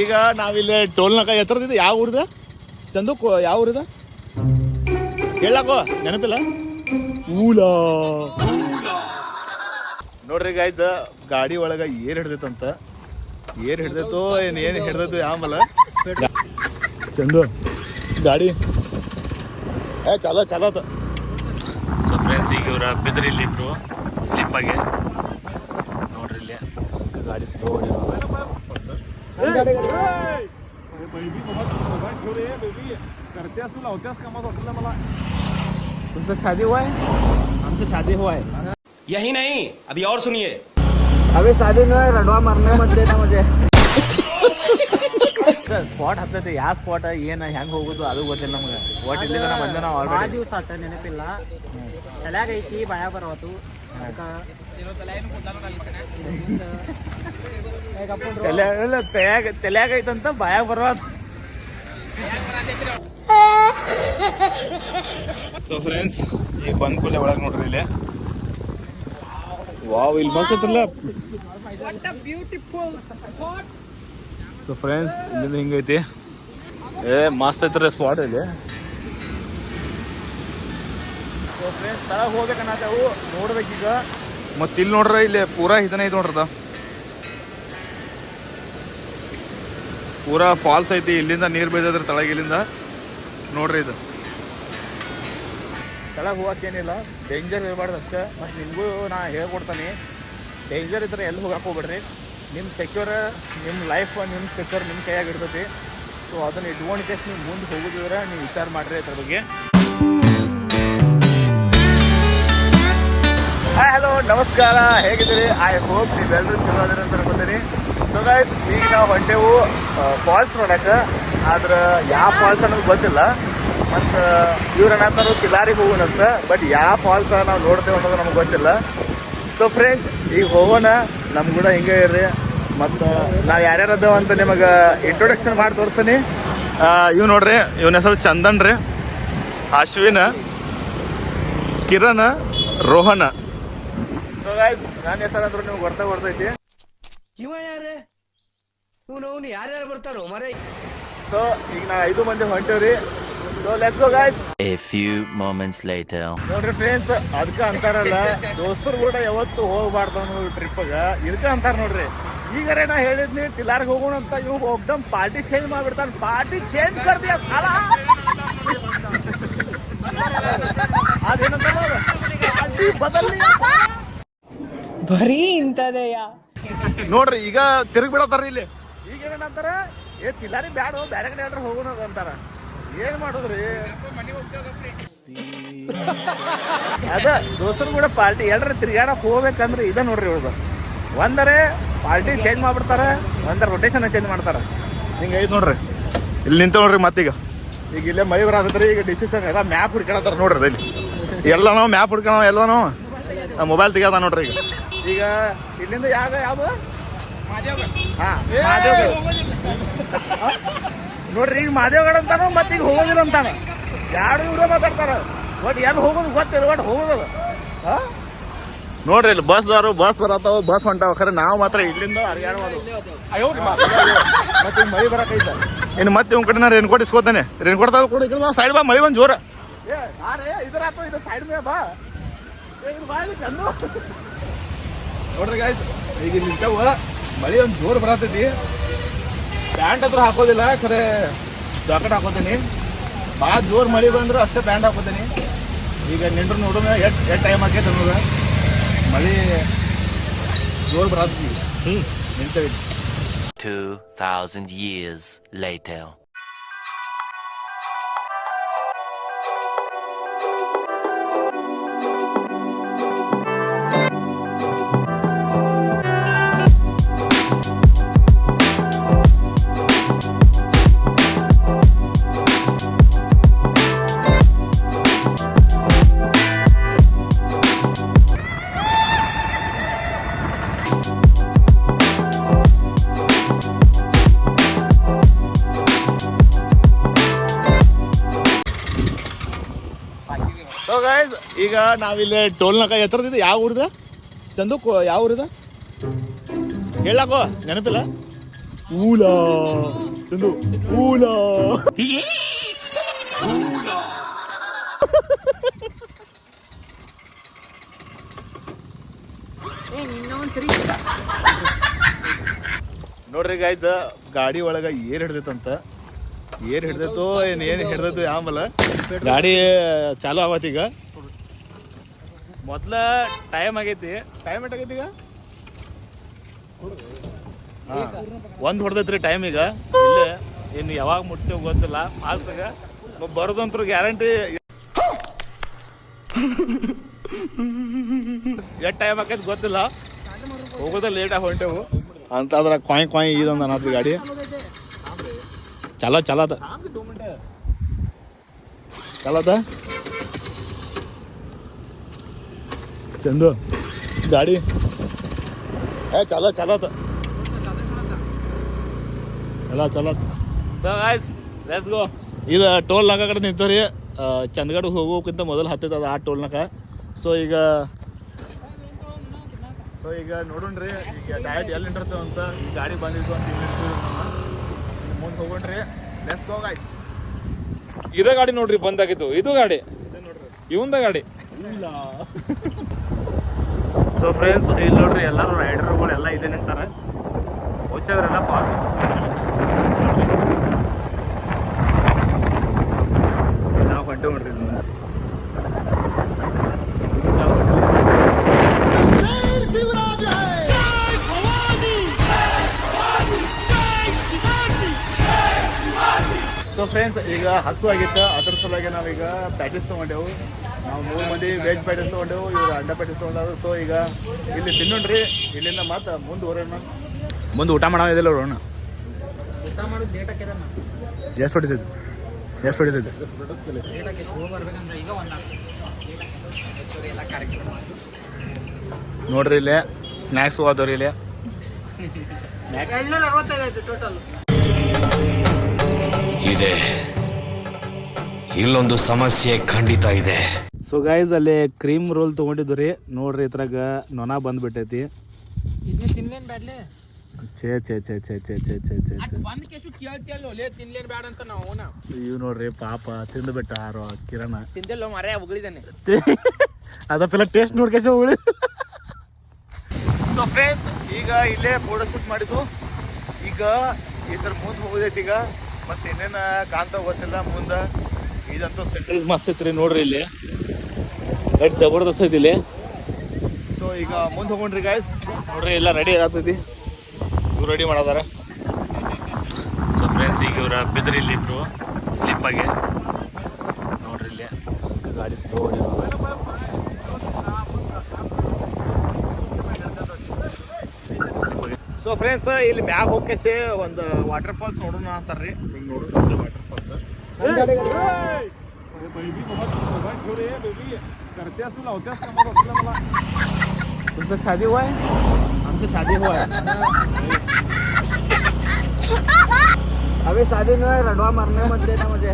ಈಗ ನಾವಿಲ್ಲಿ ಟೋಲ್ನಾಗ ಎತ್ತರದಿದೆ ಯಾವ ಊರಿದ? ಚಂದು ಯಾವ ಊರಿದ? ಹೇಳಕೋ ನೆನಪಿಲ್ಲ? ಊಲ. ನೋಡ್ರಿ ಗಾಯ್ಸ್ ಗಾಡಿ ಒಳಗ ಏರ್ ಹಿಡ್ದೈತಂತ ಏರ್ ಹಿಡ್ದೈತೋ ಏನು ಏನು ಹಿಡ್ದೈತು ಯಾವಲ್ಲ ಚಂದು ಗಾಡಿ. ಏ ಚಲೋ ಚಲೋ ಸೊ ಫ್ರೆಂಡ್ಸ್ ಈಗ ಇವ್ರ ಬಿದ್ರಿ ಇಲ್ಲಿ ಇಬ್ರು. ಸ್ಲಿಪ್ ಆಗಿ. ನೋಡ್ರಿ ಇಲ್ಲಿ. ಗಾಡಿ ಸ್ಲೋ तुमचं शादी हुआ है आमचं शादी हो आहे यही नहीं अभी और सुनिए अभी शादी में रडवा मरने मत देना मुझे ಸ್ಪಾಟ್ ಹತ್ತೈತಿ ಯಾವ ಸ್ಪಾಟ್ ಏನ ಹೆಂಗ್ ಹೋಗುದು ಅದು ಗೊತ್ತಿಲ್ಲ ನಮ್ಗೆ ಒಟ್ ಇಲ್ಲಿ ತನಕ ಬಂದೆ ನಾವು ಭಾಳ ಆಲ್ರೆಡಿ ದಿವಸ ಆತ ನೆನಪಿಲ್ಲ ತಲ್ಯಾಗ ಐತಿ ಬಾಯ ಬರವತ್ತು ತಲ್ಯಾಗ ತಲ್ಯಾಗ ಐತಂತ ಬಾಯಾಗ ಬರೋದು ಸೊ ಫ್ರೆಂಡ್ಸ್ ಈಗ ಬಂದ ಕೂಡಲೇ ಒಳಗೆ ನೋಡ್ರಿ ಇಲ್ಲಿ. ವಾವ್ ಇಲ್ಲಿ ಮಸ್ತ್ ಐತಲ್ಲ ಸೊ ಫ್ರೆಂಡ್ಸ್ ಇಲ್ಲಿಂದ ಹಿಂಗೈತಿ. ಏ ಮಸ್ತ್ ಐತ್ರ ಸ್ಪಾಟ್ ಇಲ್ಲಿ. ಸೊ ಫ್ರೆಂಡ್ಸ್ ತಳಗ್ ಹೋಗ್ಬೇಕನ್ನತ್ತವು ನೋಡ್ಬೇಕೀಗ. ಮತ್ತೆ ಇಲ್ಲಿ ನೋಡ್ರ ಇಲ್ಲಿ ಪೂರಾ ಇದನ್ನ ಐತಿ ನೋಡ್ರದ ಪೂರಾ ಫಾಲ್ಸ್ ಐತಿ ಇಲ್ಲಿಂದ ನೀರು ಬೀಳದ್ರ ತಳಗ ಇಲ್ಲಿಂದ ನೋಡ್ರಿ ಇದು. ತಳಗ ಹೋಗಕ್ಕೇನಿಲ್ಲ ಡೇಂಜರ್ ಇರಬಾರ್ದು ಅಷ್ಟೇ. ಮತ್ತು ನಿಮಗೂ ನಾ ಹೇಳ್ಕೊಡ್ತಾನೆ. ಡೇಂಜರ್ ಇದ್ರೆ ಎಲ್ಲಿ ಹೋಗಕ್ಕೆ ಹೋಗ್ಬೇಡ್ರಿ. ನಿಮ್ಮ ಸೆಕ್ಯೂರ್ ನಿಮ್ಮ ಲೈಫ್ ನಿಮ್ಮ ಸೆಕ್ಯೂರ್ ನಿಮ್ಮ ಕೈಯಾಗ ಇರ್ತೈತಿ. ಸೊ ಅದನ್ನ ಇಟ್ಕೊಂಡು ಕೇಸ್ ನೀವು ಮುಂದೆ ಹೋಗೋದಿದ್ರೆ ನೀವು ವಿಚಾರ ಮಾಡ್ರಿ ಅದ್ರ ಬಗ್ಗೆ. ಹಾಯ್ ಹಲೋ ನಮಸ್ಕಾರ. ಹೇಗಿದ್ದೀರಿ? ಐ ಹೋಪ್ ನೀವೆಲ್ಲರೂ ಚಲೋ ಅದೀರಿ ಅಂತ ಅನ್ಕೋತೀನಿ. ಸೊ ಗೈಸ್ ಈಗ ನಾವು ಹೊಂಟೆವು ಫಾಲ್ಸ್ ನೋಡಕ್ಕೆ ಆದ್ರೆ ಯಾವ ಫಾಲ್ಸ್ ಅನ್ನೋದು ಗೊತ್ತಿಲ್ಲ. ಮತ್ತು ಇವ್ರು ಏನಂತಾರು ಕಿಲಾರಿಗೆ ಹೋಗೋಣಂತ ಬಟ್ ಯಾವ ಫಾಲ್ಸ್ ನಾವು ನೋಡ್ತೇವೆ ಅನ್ನೋದು ನಮ್ಗೆ ಗೊತ್ತಿಲ್ಲ. ಸೊ ಫ್ರೆಂಡ್ಸ್ ಈಗ ಹೋಗೋಣ. ನಮ್ಮ ಕೂಡ ಹಿಂಗೆ ಇರ್ರಿ. ಮತ್ತು, ನಾವು ಯಾರ್ಯಾರು ಅದಾವ ಅಂತ ನಿಮಗೆ ಇಂಟ್ರೊಡಕ್ಷನ್ ಮಾಡಿ ತೋರಿಸ್ತೀನಿ ಇವ್ ನೋಡ್ರಿ, ಇವನ ಹೆಸರು ಚಂದನ್ ರೀ. ಅಶ್ವಿನ, ಕಿರಣ, ರೋಹನ್. ಸೊ ಗಾಯ್ಸ್ ನನ್ನ ಹೆಸರು ಅಂದ್ರೆ ನಿಮ್ಗೆ ಬರ್ತಾ ಬರ್ತೈತಿ ಇವ ಯಾರೇ? ಇವನು ಯಾರ್ಯಾರು ಬರ್ತಾರೋ? ಮರೆ ಸೊ ಈಗ ನಾ ಐದು ಮಂದಿ ಹೊಂಟೇವ್ರಿ. So let's go guys A few moments later. ನೋಡ್ರಿ ಫ್ರೆಂಡ್ಸ್ ಅದಕ್ಕೆ ಅಂತಾರಲ್ಲ ದೋಸ್ತರು ಕೂಡ ಯಾವತ್ತು ಹೋಗ್ಬಾರ್ದು ಅನ್ನೋ ಟ್ರಿಪ್ಗ ಇದಕ್ಕೆ ಅಂತಾರ ನೋಡ್ರಿ. ಈಗರೆ ನಾ ಹೇಳಿದ್ನಿ ಟಿಲಾರ್ಗೆ ಹೋಗೋಣ ಅಂತ ಇವ್ ಒಬ್ದಮ್ ಪಾರ್ಟಿ ಚೇಂಜ್ ಮಾಡ್ಬಿಡ್ತಾನ. ಪಾರ್ಟಿ ಚೇಂಜ್ ಕರ್ದಿಯ ಸಾಲ? ಅದೇನಂತ ಪಾರ್ಟಿ ಬದಲಿ. ಬರೀ ಇಂಥದೆಯ? ನೋಡ್ರಿ ಈಗ ತಿರುಗಿ ಬಿಡತ್ತಾರ ಇಲ್ಲಿ. ಈಗ ಏನಂತಾರೆ ಏ ತಿಲ್ಲಾರಿ ಬ್ಯಾಡ ಬೇರೆ ಕಡೆ ಯಾರು ಹೋಗೋಣ ಅಂತಾರ. ಏನ್ ಮಾಡೋದ್ರಿ? ಅದ ದೋಸ್ತರು ಕೂಡ ಪಾರ್ಟಿ ಎಲ್ಲರ ತಿರ್ಗಾಡಕ್ ಹೋಗ್ಬೇಕಂದ್ರೆ ಇದ ನೋಡ್ರಿ ಇವ್ರದ್ದು ಒಂದರೆ ಪಾರ್ಟಿ ಚೇಂಜ್ ಮಾಡ್ಬಿಡ್ತಾರ ಒಂದರ ರೊಟೇಷನ್ ಚೇಂಜ್ ಮಾಡ್ತಾರ. ಹಿಂಗ ಐತ್ ನೋಡ್ರಿ. ಇಲ್ಲಿ ನಿಂತ ನೋಡ್ರಿ ಮತ್ತೀಗ. ಈಗ ಇಲ್ಲೇ ಮೈ ಬರತ್ತದ್ರಿ ಈಗ ಡಿಸಿಷನ್ ಎಲ್ಲ ಮ್ಯಾಪ್ ಹುಡ್ಕೊಳತ್ತಾರ ನೋಡ್ರಿ ಇಲ್ಲಿ ಎಲ್ಲ ನಾವು ಮ್ಯಾಪ್ ಹುಡ್ಕೋಣ ಎಲ್ಲ ನಾವು ಮೊಬೈಲ್ ತೆಗಿಯೋದ ನೋಡ್ರಿ ಈಗ. ಈಗ ಇಲ್ಲಿಂದ ಯಾವ ಯಾವ ಹಾ. ನೋಡ್ರಿ ಈಗ ಮಾದೇವ್ಗಡ ಅಂತಾನು ಮತ್ತೆ ಈಗ ಹೋಗೋದಿಲ್ಲ ಅಂತಾನ. ಯಾರು ಇವ್ರ ಮಾತಾಡ್ತಾರ? ಒಟ್ ಎಲ್ಲಿ ಹೋಗೋದು ಗೊತ್ತಿಲ್ಲ ಒಟ್ ಹೋಗೋದು ಹಾ? ನೋಡ್ರಿ ಇಲ್ಲಿ ಬಸ್ದವರು ಬಸ್ ಬರತ್ತಾವ ಬಸ್ ಹೊಂಟಾವ. ಖರೆ ನಾವು ಮಾತ್ರ ಇಲ್ಲಿಂದ ಅಯ್ಯೋ ಮತ್ತೆ ಮಳಿ ಬರಕೈತ. ಇನ್ನು ಮತ್ತೆ ಇವ್ ಕಡೆ ನಾ ರೇನ್ಕೋಟ್ ಇಸ್ಕೋತಾನೆ. ರೇನ್ಕೋಟ್ ತಗೋ ಕೊಡಿ ಸೈಡ್ ಬಾ ಮಳಿ ಬಂದ್ ಜೋರ. ಏ ನಾರೇ ಇದ್ರಾತು ಇದು ಸೈಡ್ ಮೇ ಬಾ. ಬಾ ಚಂದು ನೋಡ್ರಿ ಗಾಯ್ಸ್ ಈಗ ನಿಂತವ. ಮಳೆ ಒಂದು ಜೋರು ಬರತೈತಿ. ಪ್ಯಾಂಟ್ ಹತ್ರ ಹಾಕೋದಿಲ್ಲ ಖರೆ ಜಾಕೆಟ್ ಹಾಕೋತೀನಿ. ಭಾಳ ಜೋರು ಮಳಿ ಬಂದ್ರೆ ಅಷ್ಟೇ ಪ್ಯಾಂಟ್ ಹಾಕೋತೀನಿ. ಈಗ ನಿಂಡ್ರು ನೋಡೋಣ ಎಷ್ಟು ಎಷ್ಟು ಟೈಮ್ ಆಕೈತೆ ಅನ್ನೋದು ಮಳಿ ಜೋರು ಬರತ್ತಿ. ಹ್ಞೂ ನಿಂತೈತಿ 2,000 years later. ಸೊ ಗೈಸ್ ಈಗ ನಾವಿಲ್ಲಿ ಟೋಲ್ನಾಗ ಎತ್ತರದಿದ್ದ ಯಾವ ಊರಿದ? ಚಂದು ಕೊ- ಯಾವ ಊರಿದ? ಹೇಳಕೋ ನೆನಪಿಲ್ಲ? ಊಲಾ. ಚಂದು ಊಲಾ. ನೋಡ್ರಿ ಗಾಯ್ಸ ಗಾಡಿ ಒಳಗ ಏರ್ ಹಿಡ್ದೈತಂತ ಏರ್ ಹಿಡ್ದೈತೋ ಏನ್ ಏನ್ ಹಿಡ್ದೈತೋ ಆಮೇಲೆ ಗಾಡಿ ಚಾಲು ಆಗತ್ ಈಗ. ಮೊದ್ಲ ಟೈಮ್ ಆಗೈತಿ. ಟೈಮ್ ಎಷ್ಟಾಗೈತಿ ಈಗ? ಹಾ. ಒಂದ್ ಹೊಡೆದೈತ್ರಿ ಟೈಮ್ ಈಗ. ಇಲ್ಲೇ ಇನ್ನು ಯಾವಾಗ ಮುಟ್ತೇವೆ ಗೊತ್ತಿಲ್ಲ. ಆಲ್ಸಾಗ ಬರೋದಂತ್ರ ಗ್ಯಾರಂಟಿ ಎಷ್ಟು ಟೈಮ್ ಆಕೈತಿ ಗೊತ್ತಿಲ್ಲ. ಹೋಗೋದ ಲೇಟ್ ಆಗಿ ಹೊಂಟೆವು. ಅಂತ ಅದ್ರ ಕಾಯ್ ಕಾಯ್ ಇದೊಂದು ಅನ್ನೋದು ಗಾಡಿ. ಚಲೋ ಚಲೋ ಅದ ಚಲೋ ಅದ ಚಂದು. ಗಾಡಿ. ಏ ಚಲೋ ಚಲೋ ಅದ ಚಲೋ ಚಲೋ ಲೆಟ್ಸ್ ಗೋ ಇದು ಟೋಲ್ ನಾಗ ಕಡೆ ನಿಂತವ್ರಿ. ಚಂದಗಡ್ ಹೋಗೋಕ್ಕಿಂತ ಮೊದಲು ಹತ್ತಿದ ಆ ಟೋಲ್ನಾಗ ಸೊ ಈಗ ಸೊ ಈಗ ನೋಡೋಣ್ರಿ ಈಗ ಡಯಟ್ ಎಲ್ಲಿ ನಿಂತಿರ್ತೇವೆ ಅಂತ ಈ ಗಾಡಿ ಬಂದಿದ್ದು ಅಂತ ಮುಂದೆ ಹೋಗೋಣ್ರಿ ಲೆಟ್ಸ್ ಗೋ ಗಾಯ್ಸ್ ಇದೇ ಗಾಡಿ ನೋಡ್ರಿ ಬಂದಾಗಿದ್ದು. ಇದು ಗಾಡಿ. ಇವಂದ ಗಾಡಿ. ಸೊ ಫ್ರೆಂಡ್ಸ್ ಇಲ್ಲಿ ನೋಡ್ರಿ ಎಲ್ಲರೂ ರೈಡರ್ಗಳು ಎಲ್ಲ ಇದೇ ನಿಂತಾರೆ. ಬಹುಶಃ ಅವರೆಲ್ಲ ಫಾಸ್ಟ್ ನಾವು ಹೊಂಟೆ ನೋಡ್ರಿ ಫ್ರೆಂಡ್ಸ್ ಈಗ ಹಸು ಆಗಿತ್ತು. ಅದ್ರ ಸಲುವಾಗಿ ನಾವೀಗ ಪ್ಯಾಟೀಸ್ ತೊಗೊಂಡೆವು. ನಾವು ಮೂರು ಮಂದಿ ವೆಜ್ ಪ್ಯಾಟೀಸ್ ತೊಗೊಂಡೆವು ಇವ್ರು ಅಂಡ ಪ್ಯಾಟೀಸ್ ತೊಗೊಂಡರು ಸೊ ಈಗ ಇಲ್ಲಿ ತಿನ್ನೋಣ್ರಿ. ಇಲ್ಲಿಂದ ಮತ್ತೆ ಮುಂದೆ ಹೊರೋಣ ಮುಂದೆ ಊಟ ಮಾಡೋ ಇದಿಲ್ಲ ನೋಡೋಣ ಊಟ ಮಾಡೋದು ಲೇಟ್ ಹಾಕಿದ ಎಷ್ಟು ಹೊಡಿತೈತಿ? ಎಷ್ಟು ಹೊಡಿತೈತಿ? ನೋಡ್ರಿ ಇಲ್ಲೇ. ಸ್ನ್ಯಾಕ್ಸ್ ಹೋದವ್ರಿ ಇಲ್ಲಿ. ಆಯ್ತು ಟೋಟಲ್ ಇದೆ. ಇಲ್ಲೊಂದು ಸಮಸ್ಯೆ ಖಂಡಿತ ಇದೆ. ಸೊ ಗಾಯ್ಸ್ ಅಲ್ಲಿ ಕ್ರೀಮ್ ರೋಲ್ ತೊಗೊಂಡಿದ್ದು ರೀ ನೋಡ್ರಿ ಇದ್ರಾಗ ನೊಣ ಬಂದ್ಬಿಟ್ಟೈತಿ. ಛೇ ಛೇ ಛೇ ಛೇ ಛೇ ಛೇ ಛೇ ಛೇ ಇವ್ ನೋಡ್ರಿ ಪಾಪ ತಿಂದ್ಬಿಟ್ಟ ಆರು ಕಿರಣ. ತಿಂದಿಲ್ಲ ಮರೆ ಉಗಳಿದಾನೆ. ಅದ ಪೆಲ್ಲ ಟೇಸ್ಟ್ ನೋಡ್ಕೇಸ ಉಳಿ ಸೊ ಫ್ರೆಂಡ್ಸ್ ಈಗ ಇಲ್ಲೇ ಫೋಟೋ ಶೂಟ್ ಮಾಡಿದ್ದು ಈಗ ಇದ್ರ ಮುಂದೆ ಹೋಗೋದೈತಿ ಈಗ. ಮತ್ತೆ ಇನ್ನೇನು ಕಾಣ್ತಾವ ಗೊತ್ತಿಲ್ಲ ಮುಂದೆ. ಇದಂತೂ ಸೆಂಟ್ರಲ್ ಮಸ್ತ್ ಐತ್ರಿ ನೋಡ್ರಿ ಇಲ್ಲಿ. ಎಷ್ಟು ಜಬರ್ದಸ್ತ್ ಐತಿ ಇಲ್ಲಿ. ಸೊ ಈಗ ಮುಂದೆ ಹೋಗೋಣ್ರಿ ಗಾಯ್ಸ್ ನೋಡ್ರಿ ಎಲ್ಲ ರೆಡಿ ಆಗತೈತಿ ಇವ್ರು ರೆಡಿ ಮಾಡೋದಾರ. ಸೊ ಫ್ರೆಂಡ್ಸ್ ಈಗ ಇವರ ಬಿದ್ರಿ ಇಲ್ಲಿ ಇಬ್ರು. ಸ್ಲಿಪ್ ಆಗಿ. ನೋಡ್ರಿ ಇಲ್ಲಿ. ಗಾಡಿ ಸ್ಲೋ ಸೊ ಫ್ರೆಂಡ್ಸ್ ಇಲ್ಲಿ ಮ್ಯಾಗ ಹೋಗ್ಕೇಸಿ ಒಂದು ವಾಟರ್ ಫಾಲ್ಸ್ ನೋಡೋಣ ಅಂತಾರ್ರಿ ಈಗ ನೋಡೋಣ ವಾಟರ್ ಫಾಲ್ಸ್ तुमचं साधी वय आमचं शादी हो अबे साधी नव्हे रडवा मारण्यामध्ये ना म्हणजे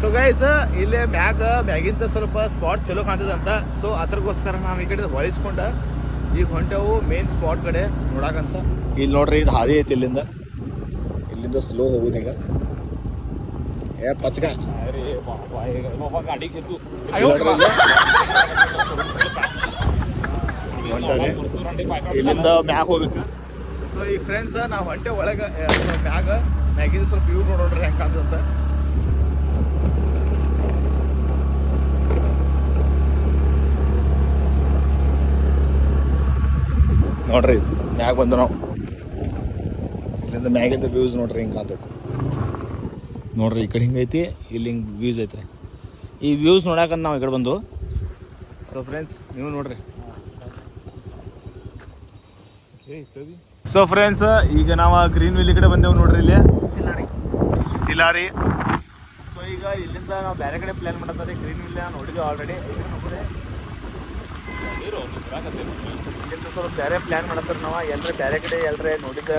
ಸೊ ಗೈಸ್ ಇಲ್ಲಿ ಮ್ಯಾಗ ಮ್ಯಾಗಿಂದ ಸ್ವಲ್ಪ ಸ್ಪಾಟ್ ಚಲೋ ಕಾಣ್ತದಂತ ಸೊ ಅದ್ರಗೋಸ್ಕರ ನಾವು ಈ ಕಡೆ ಹೊಳಿಸ್ಕೊಂಡ ಈಗ ಹೊಂಟೆವು ಮೇನ್ ಸ್ಪಾಟ್ ಕಡೆ ನೋಡಕಂತ. ಇಲ್ಲಿ ನೋಡ್ರಿ ಇದು ಹಾದಿ ಐತಿ ಇಲ್ಲಿಂದ. ಇಲ್ಲಿಂದ ಸ್ಲೋ ಹೋಗುದು ಈಗ. ಏ ಪಚ್ಕ. ಇಲ್ಲಿಂದ ಮ್ಯಾಗ ಹೋಗ್ಬೇಕು. ಸೊ ಈ ಫ್ರೆಂಡ್ಸ್ ನಾವು ಹೊಂಟೆ ಒಳಗೆ ಮ್ಯಾಗ. ಮ್ಯಾಗಿಂದ ಸ್ವಲ್ಪ ವ್ಯೂ ನೋಡೋಣ್ರಿ ಹೆಂಗೆ ಕಾಣ್ತಂತ. ನೋಡ್ರಿ, ಮ್ಯಾಗ ಬಂದು ನಾವು. ಇಲ್ಲಿಂದ ಮ್ಯಾಗಿಂದ ವ್ಯೂಸ್ ನೋಡ್ರಿ, ಹಿಂಗೆ ಕಾಣ್ತೈತಿ ನೋಡ್ರಿ, ಈ ಕಡೆ ಹಿಂಗೈತಿ ಇಲ್ಲಿ ಹಿಂಗೆ ವ್ಯೂಸ್ ಐತ್ರಿ. ಈ ವ್ಯೂಸ್ ನೋಡಕಂತ ನಾವು ಈ ಕಡೆ ಬಂದು. ಸೊ ಫ್ರೆಂಡ್ಸ್ ನೀವು ನೋಡ್ರಿ. ಸೊ ಫ್ರೆಂಡ್ಸ್ ಈಗ ನಾವು ಗ್ರೀನ್ ವಿಲ್ ಕಡೆ ಬಂದೇವು ನೋಡ್ರಿ ಇಲ್ಲಿ. ತಿಲಾರಿ. ಸೊ ಈಗ ಇಲ್ಲಿಂದ ನಾವು ಬೇರೆ ಕಡೆ ಪ್ಲಾನ್ ಮಾಡತ್ತಾರೆ ಗ್ರೀನ್ ವಿಲ್ ನೋಡಿದ್ವಿ ಆಲ್ರೆಡಿ ಇಲ್ಲಿಂದ ಸ್ವಲ್ಪ ಬೇರೆ ಪ್ಲಾನ್ ಮಾಡತ್ತಾರ ನಾವು? ಎಲ್ಲರ ಬೇರೆ ಕಡೆ ಎಲ್ಲರೇ ನೋಡಿದ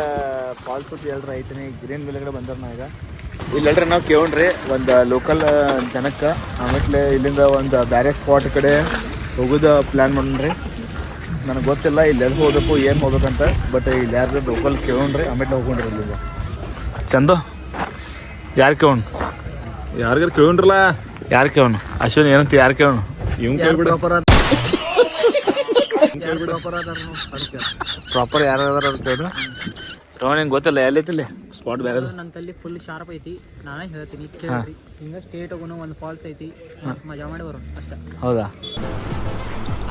ಫಾಲ್ಸ್ ಎಲ್ಲರ ಐತಿನಿ ಗ್ರೀನ್ ವಿಲ್ ಕಡೆ ಬಂದಾರ ನಾ ಈಗ ಇಲ್ಲೆಲ್ರಿ ನಾವು ಕೇಳ್ರಿ ಒಂದು ಲೋಕಲ್ ಜನಕ್ಕೆ. ಆಮೇಲೆ ಇಲ್ಲಿಂದ ಒಂದು ಬೇರೆ ಸ್ಪಾಟ್ ಕಡೆ ಹೋಗೋದು ಪ್ಲ್ಯಾನ್ ಮಾಡೋಣ್ರಿ ನನಗೆ ಗೊತ್ತಿಲ್ಲ ಇಲ್ಲಿ ಎಲ್ಲಿ ಹೋಗ್ಬೇಕು ಏನು ಹೋಗ್ಬೇಕಂತ. ಬಟ್ ಇಲ್ಲಿ ಯಾರು ಲೋಕಲ್ ಕೇಳೋಣ್ರಿ ಆಮೇಲೆ ಹೋಗೋಣ್ರಿ ಇಲ್ಲಿಂದ. ಚಂದು? ಯಾರು ಕೇಳೋಣ ಯಾರಿಗಾರು ಕೇಳ್ರಲ್ಲ ಯಾರು ಕೇಳೋಣ ಅಶ್ವಿನ್ ಏನಂತ ಯಾರು ಕೇಳೋಣ ಇವ್ ಕೇಳ್ಬಿಡ. ಪ್ರಾಪರ್ ಯಾರು ಅದಾರ ಅಂತ ಹೇಳಿ. ರೋಹನ್ ನಿಂಗೆ ಗೊತ್ತಿಲ್ಲ ಎಲ್ಲಿತ್ತಿಲ್ಲ ಸ್ಪಾಟ್ ಬೇರೆ ನನ್ನ ತಲ್ಲಿ ಫುಲ್ ಶಾರ್ಪ್ ಐತಿ. ನಾನೇ ಹೇಳ್ತೀನಿ ಕೇಳ್ರಿ. ಹಿಂಗ ಸ್ಟೇಟ್ ಹೋಗೋಣ ಒಂದು ಫಾಲ್ಸ್ ಐತಿ. ಮಸ್ತ್ ಮಜಾ ಮಾಡಿ ಬರೋಣ ಅಷ್ಟ. ಹೌದಾ?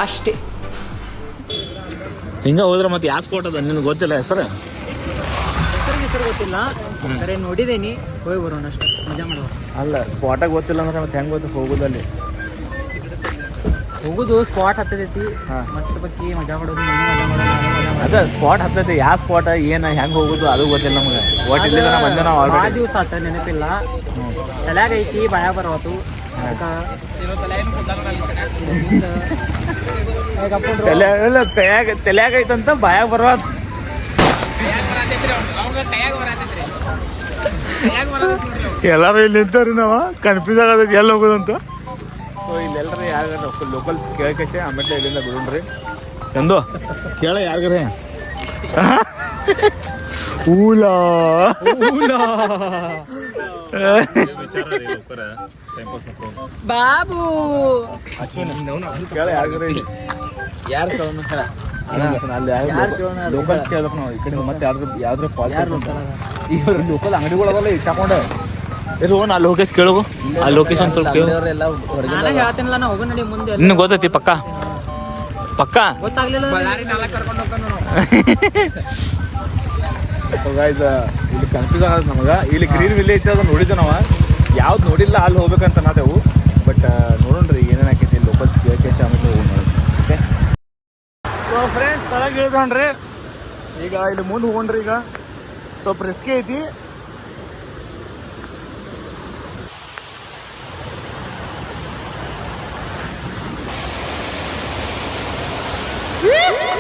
ಅಷ್ಟೇ. ಹಿಂಗೆ ಹೋದ್ರೆ ಮತ್ತೆ ಯಾವ ಸ್ಪಾಟ್ ಅದ? ನಿನ್ಗೆ ಗೊತ್ತಿಲ್ಲ ಹೆಸರು? ಹೆಸರು ಹೆಸರು ಗೊತ್ತಿಲ್ಲ. ಸರಿ ನೋಡಿದೇನಿ ಹೋಗಿ ಬರೋಣ ಅಷ್ಟೇ. ಮಜಾ ಮಾಡುವ ಅಲ್ಲ ಸ್ಪಾಟಾಗ ಗೊತ್ತಿಲ್ಲ ಅಂದ್ರೆ ಮತ್ತೆ ಹೆಂಗೆ ಗೊತ್ತು? ಹೋಗೋದಲ್ಲಿ. ಹೋಗುದು ಸ್ಪಾಟ್ ಹತ್ತದೈತಿ. ಮಸ್ತ್ ಬಗ್ಗೆ ಮಜಾ ಮಾಡೋದು. ಅದ ಸ್ಪಾಟ್ ಹತ್ತೈತಿ ಯಾವ ಸ್ಪಾಟ್ ಏನ ಹೆಂಗೆ ಹೋಗುದು ಅದು ಗೊತ್ತಿಲ್ಲ ನಮಗೆ. ಒಟ್ಟು ಇಲ್ಲಿ ನಮ್ಮ ಮಂದಿ ನಾವು ಆಲ್ರೆಡಿ ದಿವಸ ಆತ ನೆನಪಿಲ್ಲ. ತಲ್ಯಾಗ ಐತಿ ಬಾಯ ಬರೋತು ಅದಕ್ಕ ತಲೆ ಇಲ್ಲ ತಲೆಯಾಗ ತಲೆಯಾಗ ಐತಂತ ಬಾಯಾಗ ಬರೋದು ಎಲ್ಲಾರು ಇಲ್ಲಿ ನಿಂತವ್ರಿ ನಾವು? ಕನ್ಫ್ಯೂಸ್ ಆಗದ ಎಲ್ಲಿ ಹೋಗೋದಂತ? ಸೊ ಇಲ್ಲೆಲ್ಲರೂ ಯಾರು ಲೋಕಲ್ಸ್ ಕೇಳಕೇಸಿ ಆಮೇಲೆ ಇಲ್ಲಿಂದ ಬಿಡೋಣ್ರಿ. ಚಂದು? ಕೇಳ ಯಾರಿಗ್ರಿ? ಊಲಾ. ಬಾಬು. ಕೇಳ ಯಾರಿಗ್ರಿ ಯಾರು ಕೇಳೋಣ? ಹೇಳ. ಅಲ್ಲಿ ಲೋಕಲ್ಸ್ ಕೇಳ್ಬೇಕು ನಾವು ಈ ಕಡೆ ಮತ್ತೆ ಯಾವ್ದು ಯಾವ್ದ್ರ ಫಾಲ್ಸ್ ಇವ್ರು ಲೋಕಲ್ ಅಂಗಡಿಗಳಲ್ಲ ಇಟ್ಟಾಕೊಂಡೆ. ತಗೊಂಡು ಇದು ಆ ಅಲ್ಲಿ ಲೋಕೇಶ್ ಕೇಳು. ಆ ಲೊಕೇಶನ್ ಸ್ವಲ್ಪ ಕೇಳು. ಎಲ್ಲ ಹೊರಗೆ ನಾನೇ ಹೇಳ್ತೀನಲ್ಲ ಹೋಗೋಣ ನಡಿ ಮುಂದೆ. ನಿನ್ನ ಗೊತ್ತೈತಿ ಪಕ್ಕ? ಪಕ್ಕ? ಗೊತ್ತಾಗ್ಲಿಲ್ಲ ಗಾಯ್ಸ್ ಇಲ್ಲಿ ಕನ್ಫ್ಯೂಸ್ ಆಗೋದು ನಮಗೆ. ಇಲ್ಲಿ ಗ್ರೀನ್ ವಿಲೇಜ್ ಐತೆ ಅದನ್ನ ನೋಡಿದ್ದೆ ನಾವು. ಯಾವ್ದು ನೋಡಿಲ್ಲ ಅಲ್ಲಿ ಹೋಗ್ಬೇಕಂತ ನಾದೆವು. ಬಟ್ ನೋಡೋಣ್ರಿ ಏನೇನು ಆಕೈತಿ ಲೋಕಲ್ಸ್ ಕೇಳ್ಕೇಶ ಆಮೇಲೆ ಹೋಗೋಣ ಓಕೆ ಸೊ ಫ್ರೆಂಡ್ಸ್ ತಳಗೆ ಇಳ್ಕೊಂಡ್ರಿ ಈಗ ಇಲ್ಲಿ ಮುಂದೆ ಹೋಗೋಣ್ರಿ ಈಗ. ಸ್ವಲ್ಪ ರಿಸ್ಕಿ ಐತಿ. Uhul!